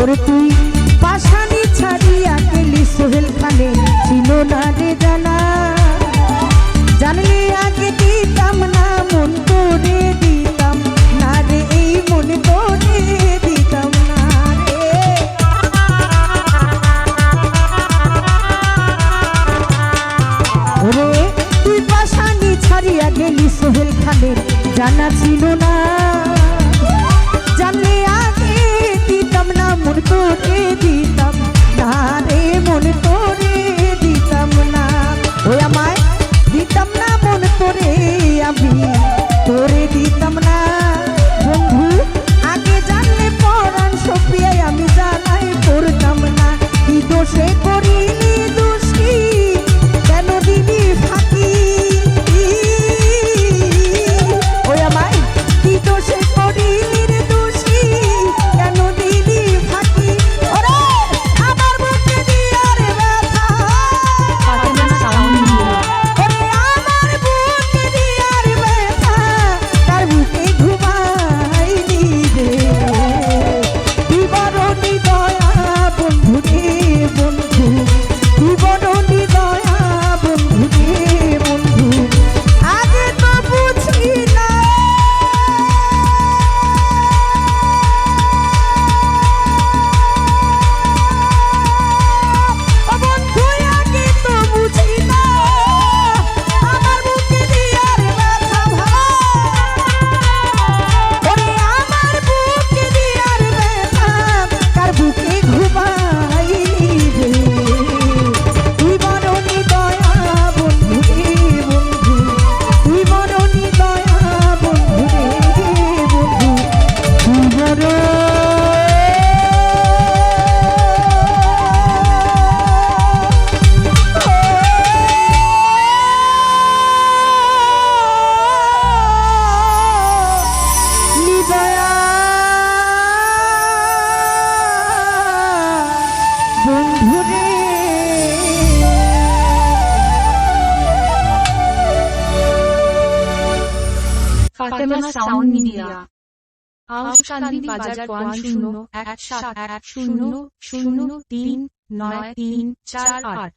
তোর তুই। পাশানি ছাড়িয়া গেলি সোহেল খানে, ছিল না রে জানা। জানলে আগে দিতাম না, মন করে দিতাম না রে, এই মন করে দিতাম না রে। তুই পাশানি ছাড়িয়া গেলি সোহেল খানে, জানা ছিল সাউন্ড মিডিয়া বাজার শূন্য এক সাত এক শূন্য শূন্য তিন নয় তিন চার আট।